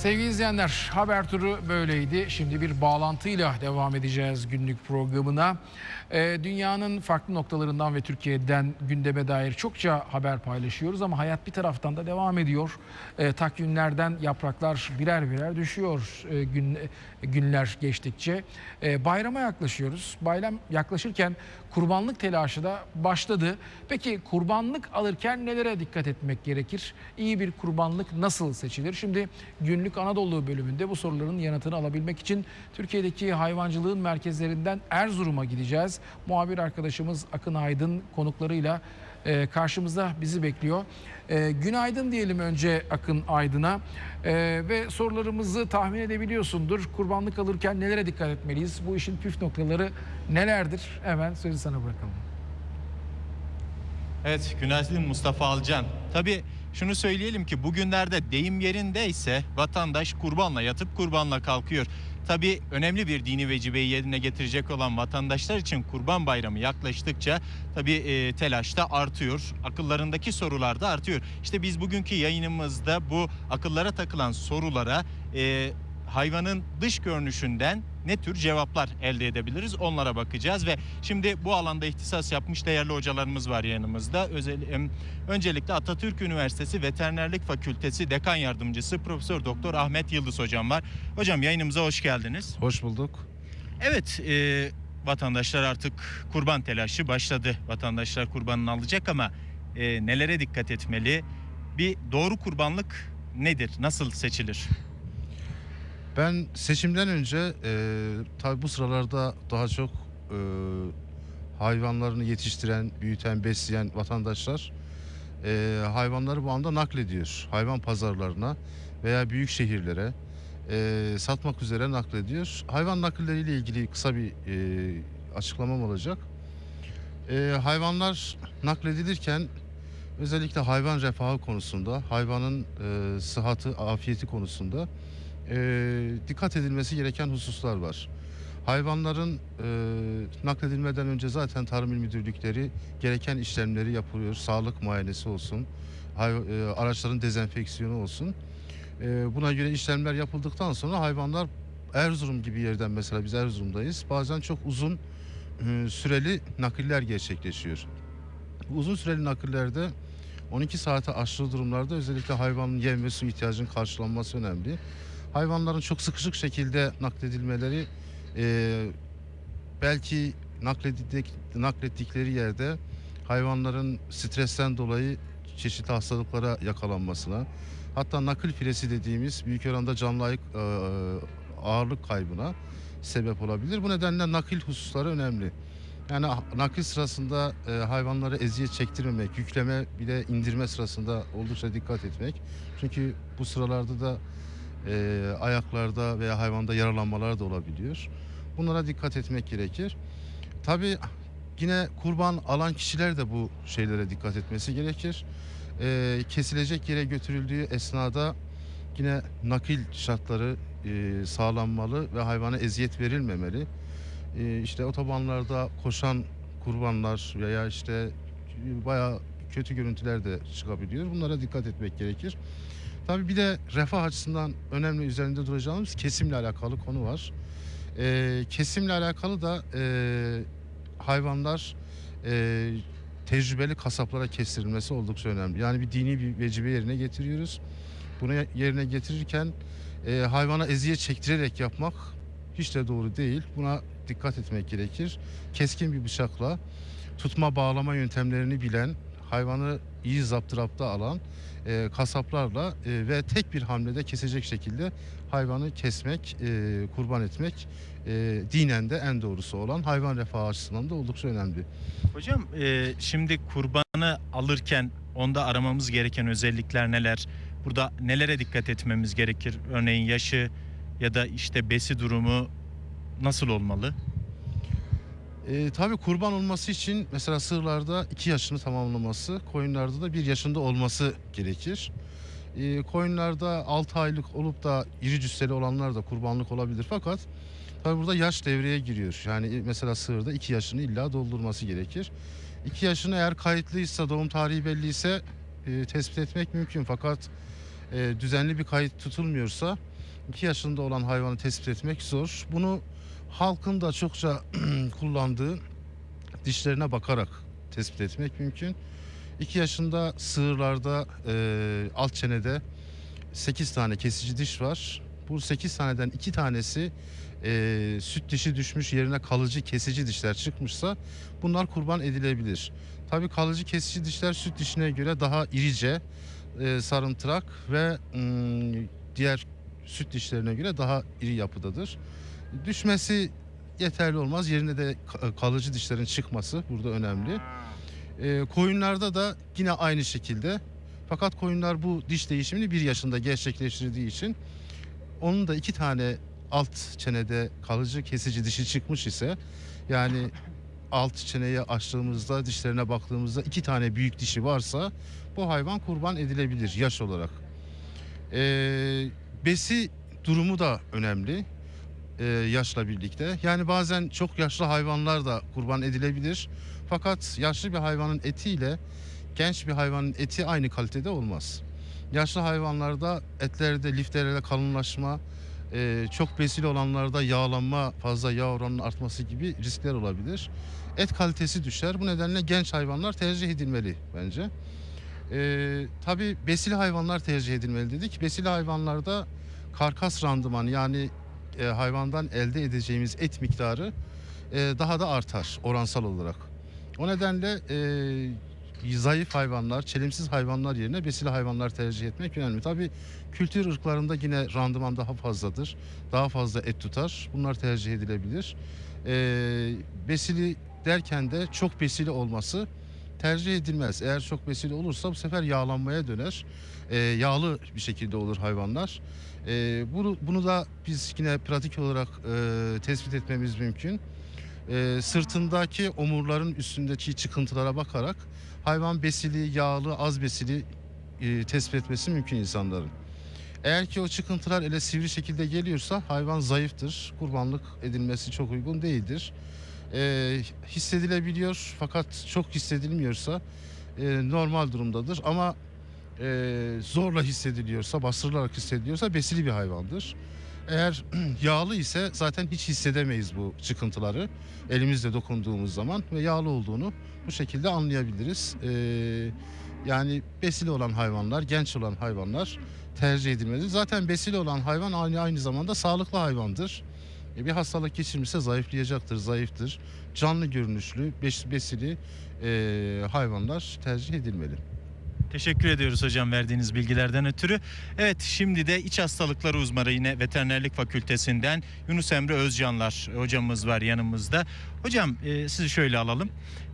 Sevgili izleyenler, haber turu böyleydi. Şimdi bir bağlantıyla devam edeceğiz günlük programına. Ee, dünyanın farklı noktalarından ve Türkiye'den gündeme dair çokça haber paylaşıyoruz ama hayat bir taraftan da devam ediyor. Ee, takvimlerden yapraklar birer birer düşüyor e, gün, günler geçtikçe. Ee, bayrama yaklaşıyoruz. Bayram yaklaşırken kurbanlık telaşı da başladı. Peki kurbanlık alırken nelere dikkat etmek gerekir? İyi bir kurbanlık nasıl seçilir? Şimdi günlük Anadolu bölümünde bu soruların yanıtını alabilmek için Türkiye'deki hayvancılığın merkezlerinden Erzurum'a gideceğiz. Muhabir arkadaşımız Akın Aydın konuklarıyla e, karşımızda bizi bekliyor. E, günaydın diyelim önce Akın Aydın'a E, ve sorularımızı tahmin edebiliyorsundur. Kurbanlık alırken nelere dikkat etmeliyiz? Bu işin püf noktaları nelerdir? Hemen sözü sana bırakalım. Evet, günaydın Mustafa Alcan. Tabii şunu söyleyelim ki bugünlerde deyim yerindeyse vatandaş kurbanla yatıp kurbanla kalkıyor. Tabii önemli bir dini vecibeyi yerine getirecek olan vatandaşlar için kurban bayramı yaklaştıkça tabii e, telaş da artıyor. Akıllarındaki sorular da artıyor. İşte biz bugünkü yayınımızda bu akıllara takılan sorulara e, hayvanın dış görünüşünden ne tür cevaplar elde edebiliriz onlara bakacağız ve şimdi bu alanda ihtisas yapmış değerli hocalarımız var yanımızda. Özel, öncelikle Atatürk Üniversitesi Veterinerlik Fakültesi Dekan Yardımcısı Profesör Doktor Ahmet Yıldız hocam var. Hocam yayınımıza hoş geldiniz. Hoş bulduk. Evet, e, vatandaşlar artık kurban telaşı başladı. Vatandaşlar kurbanını alacak ama e, nelere dikkat etmeli? Bir doğru kurbanlık nedir? Nasıl seçilir? Ben seçimden önce e, tabi bu sıralarda daha çok e, hayvanlarını yetiştiren, büyüten, besleyen vatandaşlar e, hayvanları bu anda naklediyor. Hayvan pazarlarına veya büyük şehirlere e, satmak üzere naklediyor. Hayvan nakilleriyle ilgili kısa bir e, açıklamam olacak. E, hayvanlar nakledilirken özellikle hayvan refahı konusunda, hayvanın e, sıhhati, afiyeti konusunda e, dikkat edilmesi gereken hususlar var. Hayvanların e, nakledilmeden önce zaten Tarım İl Müdürlükleri gereken işlemleri yapılıyor. Sağlık muayenesi olsun, hay- e, araçların dezenfeksiyonu olsun. E, buna göre işlemler yapıldıktan sonra hayvanlar Erzurum gibi yerden mesela biz Erzurum'dayız. Bazen çok uzun e, süreli nakiller gerçekleşiyor. Bu uzun süreli nakillerde 12 saate aşırı durumlarda özellikle hayvanın yem ve su ihtiyacının karşılanması önemli hayvanların çok sıkışık şekilde nakledilmeleri e, belki nakledildik, naklettikleri yerde hayvanların stresten dolayı çeşitli hastalıklara yakalanmasına hatta nakil filesi dediğimiz büyük oranda canlı e, ağırlık kaybına sebep olabilir. Bu nedenle nakil hususları önemli. Yani nakil sırasında e, hayvanlara eziyet çektirmemek, yükleme bile indirme sırasında oldukça dikkat etmek. Çünkü bu sıralarda da e, ayaklarda veya hayvanda yaralanmalar da olabiliyor. Bunlara dikkat etmek gerekir. Tabii yine kurban alan kişiler de bu şeylere dikkat etmesi gerekir. E, kesilecek yere götürüldüğü esnada yine nakil şartları e, sağlanmalı ve hayvana eziyet verilmemeli. E, işte otobanlarda koşan kurbanlar veya işte bayağı kötü görüntüler de çıkabiliyor. Bunlara dikkat etmek gerekir. Tabii bir de refah açısından önemli üzerinde duracağımız kesimle alakalı konu var. Ee, kesimle alakalı da e, hayvanlar e, tecrübeli kasaplara kestirilmesi oldukça önemli. Yani bir dini bir vecibe yerine getiriyoruz. Bunu yerine getirirken e, hayvana eziyet çektirerek yapmak hiç de doğru değil. Buna dikkat etmek gerekir. Keskin bir bıçakla tutma bağlama yöntemlerini bilen, hayvanı iyi zaptırapta alan e, kasaplarla e, ve tek bir hamlede kesecek şekilde hayvanı kesmek, e, kurban etmek e, dinen de en doğrusu olan hayvan refahı açısından da oldukça önemli. Hocam e, şimdi kurbanı alırken onda aramamız gereken özellikler neler? Burada nelere dikkat etmemiz gerekir? Örneğin yaşı ya da işte besi durumu nasıl olmalı? E, tabii kurban olması için mesela sığırlarda 2 yaşını tamamlaması, koyunlarda da 1 yaşında olması gerekir. E, koyunlarda 6 aylık olup da iri cüsseli olanlar da kurbanlık olabilir fakat tabii burada yaş devreye giriyor. Yani mesela sığırda 2 yaşını illa doldurması gerekir. 2 yaşını eğer kayıtlıysa, doğum tarihi belliyse e, tespit etmek mümkün fakat e, düzenli bir kayıt tutulmuyorsa 2 yaşında olan hayvanı tespit etmek zor. Bunu halkın da çokça kullandığı dişlerine bakarak tespit etmek mümkün. 2 yaşında sığırlarda e, alt çenede 8 tane kesici diş var. Bu 8 taneden 2 tanesi e, süt dişi düşmüş yerine kalıcı kesici dişler çıkmışsa bunlar kurban edilebilir. Tabii kalıcı kesici dişler süt dişine göre daha irice, e, sarımtırak ve mm, diğer süt dişlerine göre daha iri yapıdadır. Düşmesi yeterli olmaz. Yerine de ka- kalıcı dişlerin çıkması burada önemli. E, koyunlarda da yine aynı şekilde. Fakat koyunlar bu diş değişimini bir yaşında gerçekleştirdiği için onun da iki tane alt çenede kalıcı kesici dişi çıkmış ise yani alt çeneyi açtığımızda dişlerine baktığımızda iki tane büyük dişi varsa bu hayvan kurban edilebilir yaş olarak. Ee, besi durumu da önemli ee, yaşla birlikte. Yani bazen çok yaşlı hayvanlar da kurban edilebilir. Fakat yaşlı bir hayvanın etiyle genç bir hayvanın eti aynı kalitede olmaz. Yaşlı hayvanlarda etlerde liflerde kalınlaşma, e, çok besili olanlarda yağlanma, fazla yağ oranının artması gibi riskler olabilir. Et kalitesi düşer. Bu nedenle genç hayvanlar tercih edilmeli bence. E, tabii besili hayvanlar tercih edilmeli dedik. Besili hayvanlarda karkas randımanı yani e, hayvandan elde edeceğimiz et miktarı e, daha da artar oransal olarak. O nedenle e, zayıf hayvanlar, çelimsiz hayvanlar yerine besili hayvanlar tercih etmek önemli. Tabii kültür ırklarında yine randıman daha fazladır. Daha fazla et tutar. Bunlar tercih edilebilir. E, besili derken de çok besili olması tercih edilmez. Eğer çok besili olursa bu sefer yağlanmaya döner. E, yağlı bir şekilde olur hayvanlar. E, bunu, bunu da biz yine pratik olarak e, tespit etmemiz mümkün. E, sırtındaki omurların üstündeki çıkıntılara bakarak hayvan besili, yağlı, az besili e, tespit etmesi mümkün insanların. Eğer ki o çıkıntılar ele sivri şekilde geliyorsa hayvan zayıftır. Kurbanlık edilmesi çok uygun değildir. E, hissedilebiliyor fakat çok hissedilmiyorsa e, normal durumdadır. Ama e, zorla hissediliyorsa, bastırılarak hissediliyorsa besili bir hayvandır. Eğer yağlı ise zaten hiç hissedemeyiz bu çıkıntıları elimizle dokunduğumuz zaman ve yağlı olduğunu bu şekilde anlayabiliriz. E, yani besili olan hayvanlar, genç olan hayvanlar tercih edilmeli. Zaten besili olan hayvan aynı aynı zamanda sağlıklı hayvandır. E, bir hastalık geçirmişse zayıflayacaktır, zayıftır. Canlı görünüşlü, bes- besili e, hayvanlar tercih edilmeli. Teşekkür ediyoruz hocam verdiğiniz bilgilerden ötürü. Evet şimdi de iç hastalıkları uzmanı yine veterinerlik fakültesinden Yunus Emre Özcanlar hocamız var yanımızda. Hocam e, sizi şöyle alalım.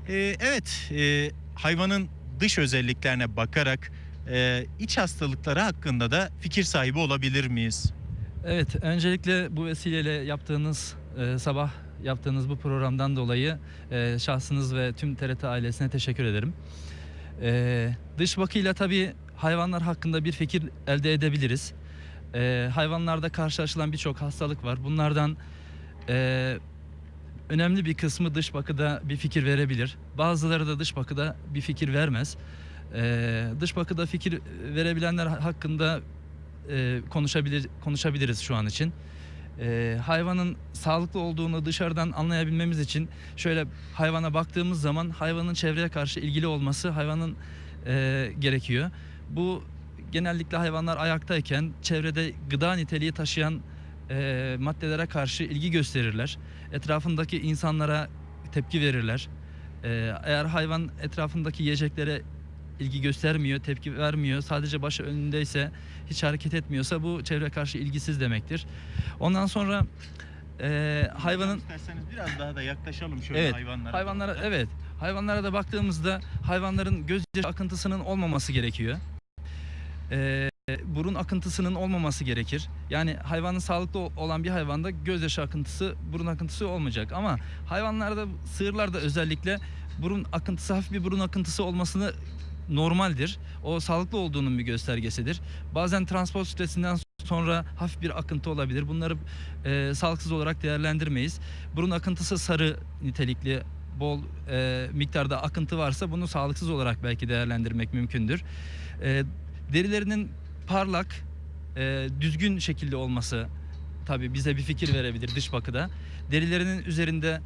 E, evet e, hayvanın dış özelliklerine bakarak e, iç hastalıkları hakkında da fikir sahibi olabilir miyiz? Evet, öncelikle bu vesileyle yaptığınız e, sabah yaptığınız bu programdan dolayı e, şahsınız ve tüm TRT ailesine teşekkür ederim. E, dış bakıyla tabii hayvanlar hakkında bir fikir elde edebiliriz. E, hayvanlarda karşılaşılan birçok hastalık var. Bunlardan e, önemli bir kısmı dış bakıda bir fikir verebilir. Bazıları da dış bakıda bir fikir vermez. E, dış bakıda fikir verebilenler hakkında e, konuşabilir konuşabiliriz şu an için. E, hayvanın sağlıklı olduğunu dışarıdan anlayabilmemiz için şöyle hayvana baktığımız zaman hayvanın çevreye karşı ilgili olması hayvanın e, gerekiyor. Bu genellikle hayvanlar ayaktayken çevrede gıda niteliği taşıyan e, maddelere karşı ilgi gösterirler. Etrafındaki insanlara tepki verirler. E, eğer hayvan etrafındaki yiyeceklere ilgi göstermiyor, tepki vermiyor, sadece başı önündeyse hiç hareket etmiyorsa bu çevre karşı ilgisiz demektir. Ondan sonra e, hayvanın İsterseniz biraz daha da yaklaşalım şöyle Evet, hayvanlara. hayvanlara evet hayvanlara da baktığımızda hayvanların gözyaşı akıntısının olmaması gerekiyor. E, burun akıntısının olmaması gerekir. Yani hayvanın sağlıklı olan bir hayvanda gözyaşı akıntısı, burun akıntısı olmayacak. Ama hayvanlarda, sığırlarda özellikle burun akıntısı, hafif bir burun akıntısı olmasını normaldir. O sağlıklı olduğunun bir göstergesidir. Bazen transport stresinden sonra hafif bir akıntı olabilir. Bunları e, sağlıksız olarak değerlendirmeyiz. Burun akıntısı sarı nitelikli bol e, miktarda akıntı varsa bunu sağlıksız olarak belki değerlendirmek mümkündür. E, derilerinin parlak e, düzgün şekilde olması tabii bize bir fikir verebilir dış bakıda. Derilerinin üzerinde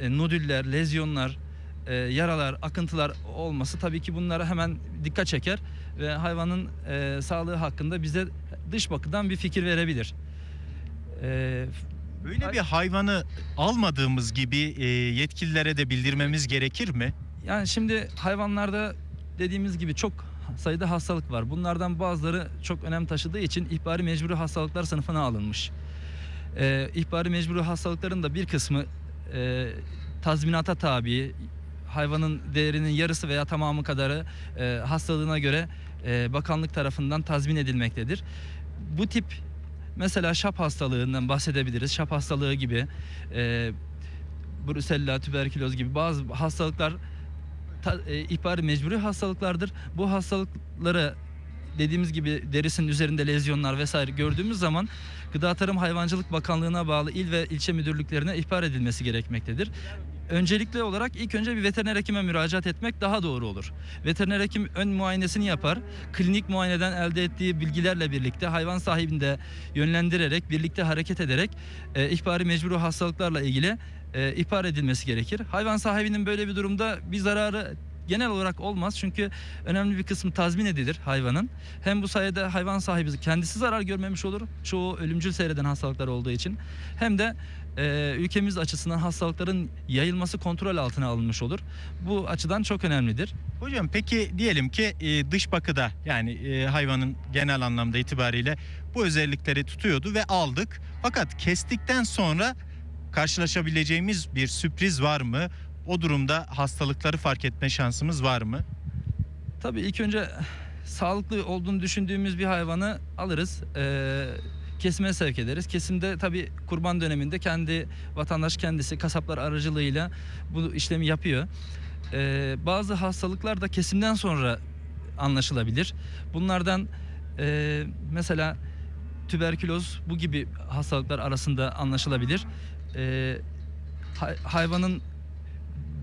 e, nodüller, lezyonlar, e, yaralar, akıntılar olması tabii ki bunlara hemen dikkat çeker ve hayvanın e, sağlığı hakkında bize dış bakıdan bir fikir verebilir. E, Böyle bir hayvanı almadığımız gibi e, yetkililere de bildirmemiz gerekir mi? Yani şimdi hayvanlarda dediğimiz gibi çok sayıda hastalık var. Bunlardan bazıları çok önem taşıdığı için ihbari mecburi hastalıklar sınıfına alınmış. Ee, ihbari mecburi hastalıkların da bir kısmı e, tazminata tabi. Hayvanın değerinin yarısı veya tamamı kadarı e, hastalığına göre e, bakanlık tarafından tazmin edilmektedir. Bu tip mesela şap hastalığından bahsedebiliriz. Şap hastalığı gibi, e, Brusella, tüberküloz gibi bazı hastalıklar ta, e, ihbari mecburi hastalıklardır. Bu hastalıkları dediğimiz gibi derisinin üzerinde lezyonlar vesaire gördüğümüz zaman Gıda Tarım Hayvancılık Bakanlığı'na bağlı il ve ilçe müdürlüklerine ihbar edilmesi gerekmektedir. Öncelikli olarak ilk önce bir veteriner hekime müracaat etmek daha doğru olur. Veteriner hekim ön muayenesini yapar. Klinik muayeneden elde ettiği bilgilerle birlikte hayvan sahibini de yönlendirerek, birlikte hareket ederek e, ihbari mecburi hastalıklarla ilgili e, ihbar edilmesi gerekir. Hayvan sahibinin böyle bir durumda bir zararı genel olarak olmaz çünkü önemli bir kısmı tazmin edilir hayvanın. Hem bu sayede hayvan sahibi kendisi zarar görmemiş olur. Çoğu ölümcül seyreden hastalıklar olduğu için. Hem de e, ülkemiz açısından hastalıkların yayılması kontrol altına alınmış olur. Bu açıdan çok önemlidir. Hocam peki diyelim ki e, dış bakıda yani e, hayvanın genel anlamda itibariyle bu özellikleri tutuyordu ve aldık. Fakat kestikten sonra karşılaşabileceğimiz bir sürpriz var mı? O durumda hastalıkları fark etme şansımız var mı? Tabii ilk önce sağlıklı olduğunu düşündüğümüz bir hayvanı alırız. Ee, kesime sevk ederiz. Kesimde tabii kurban döneminde kendi vatandaş kendisi kasaplar aracılığıyla bu işlemi yapıyor. Ee, bazı hastalıklar da kesimden sonra anlaşılabilir. Bunlardan e, mesela tüberküloz bu gibi hastalıklar arasında anlaşılabilir. Ee, hay- hayvanın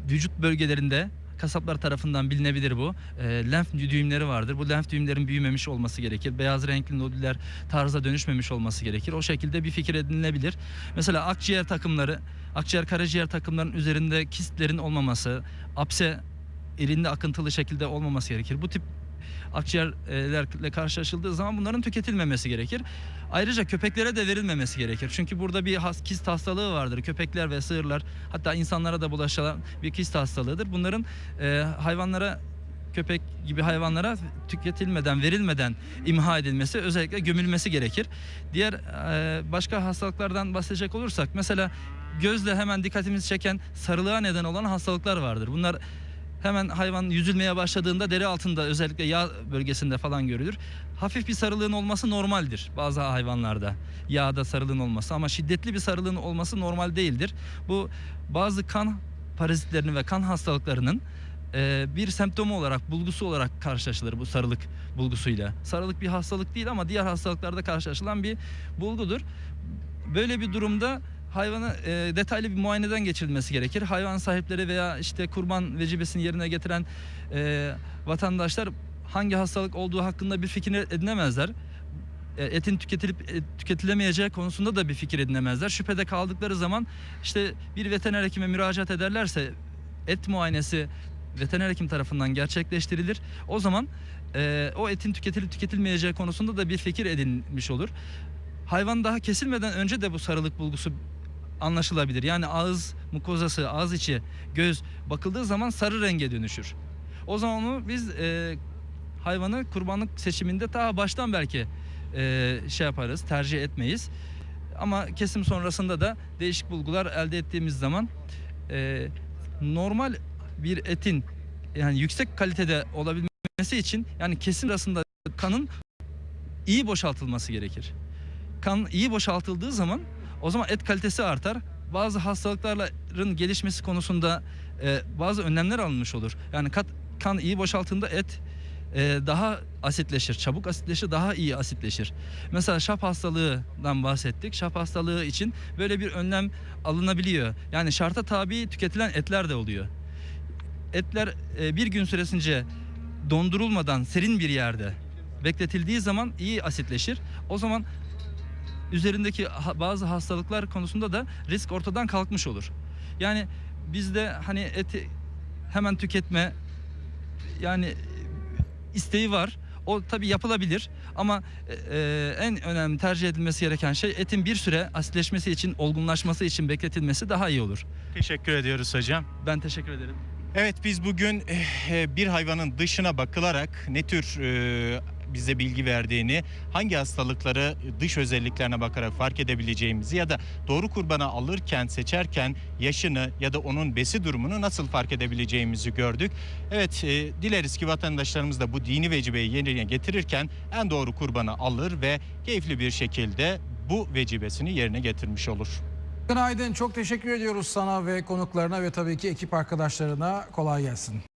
vücut bölgelerinde kasaplar tarafından bilinebilir bu. E, lenf düğümleri vardır. Bu lenf düğümlerin büyümemiş olması gerekir. Beyaz renkli nodüller tarza dönüşmemiş olması gerekir. O şekilde bir fikir edinilebilir. Mesela akciğer takımları, akciğer karaciğer takımlarının üzerinde kistlerin olmaması, apse elinde akıntılı şekilde olmaması gerekir. Bu tip akciğerlerle karşılaşıldığı zaman bunların tüketilmemesi gerekir. Ayrıca köpeklere de verilmemesi gerekir. Çünkü burada bir has, kist hastalığı vardır. Köpekler ve sığırlar hatta insanlara da bulaşan bir kist hastalığıdır. Bunların e, hayvanlara köpek gibi hayvanlara tüketilmeden, verilmeden imha edilmesi, özellikle gömülmesi gerekir. Diğer e, başka hastalıklardan bahsedecek olursak mesela gözle hemen dikkatimizi çeken sarılığa neden olan hastalıklar vardır. Bunlar hemen hayvan yüzülmeye başladığında deri altında özellikle yağ bölgesinde falan görülür. Hafif bir sarılığın olması normaldir bazı hayvanlarda. Yağda sarılığın olması ama şiddetli bir sarılığın olması normal değildir. Bu bazı kan parazitlerinin ve kan hastalıklarının bir semptomu olarak, bulgusu olarak karşılaşılır bu sarılık bulgusuyla. Sarılık bir hastalık değil ama diğer hastalıklarda karşılaşılan bir bulgudur. Böyle bir durumda hayvanı e, detaylı bir muayeneden geçirilmesi gerekir. Hayvan sahipleri veya işte kurban vecibesini yerine getiren e, vatandaşlar hangi hastalık olduğu hakkında bir fikir edinemezler. E, etin tüketilip e, tüketilemeyeceği konusunda da bir fikir edinemezler. Şüphede kaldıkları zaman işte bir veteriner hekime müracaat ederlerse et muayenesi veteriner hekim tarafından gerçekleştirilir. O zaman e, o etin tüketilip tüketilmeyeceği konusunda da bir fikir edinmiş olur. Hayvan daha kesilmeden önce de bu sarılık bulgusu anlaşılabilir. Yani ağız mukozası, ağız içi, göz bakıldığı zaman sarı renge dönüşür. O zaman onu biz e, hayvanı kurbanlık seçiminde daha baştan belki e, şey yaparız, tercih etmeyiz. Ama kesim sonrasında da değişik bulgular elde ettiğimiz zaman e, normal bir etin yani yüksek kalitede olabilmesi için yani kesim arasında kanın iyi boşaltılması gerekir. Kan iyi boşaltıldığı zaman o zaman et kalitesi artar. Bazı hastalıkların gelişmesi konusunda e, bazı önlemler alınmış olur. Yani kat, kan iyi boşaltında et e, daha asitleşir, çabuk asitleşir, daha iyi asitleşir. Mesela şap hastalığından bahsettik. Şap hastalığı için böyle bir önlem alınabiliyor. Yani şarta tabi tüketilen etler de oluyor. Etler e, bir gün süresince dondurulmadan serin bir yerde bekletildiği zaman iyi asitleşir. O zaman üzerindeki bazı hastalıklar konusunda da risk ortadan kalkmış olur. Yani bizde hani eti hemen tüketme yani isteği var. O tabii yapılabilir ama e, e, en önemli tercih edilmesi gereken şey etin bir süre asitleşmesi için, olgunlaşması için bekletilmesi daha iyi olur. Teşekkür ediyoruz hocam. Ben teşekkür ederim. Evet biz bugün eh, bir hayvanın dışına bakılarak ne tür eh, bize bilgi verdiğini, hangi hastalıkları dış özelliklerine bakarak fark edebileceğimizi ya da doğru kurbanı alırken, seçerken yaşını ya da onun besi durumunu nasıl fark edebileceğimizi gördük. Evet eh, dileriz ki vatandaşlarımız da bu dini vecibeyi yerine getirirken en doğru kurbanı alır ve keyifli bir şekilde bu vecibesini yerine getirmiş olur. Aydın çok teşekkür ediyoruz sana ve konuklarına ve tabii ki ekip arkadaşlarına kolay gelsin.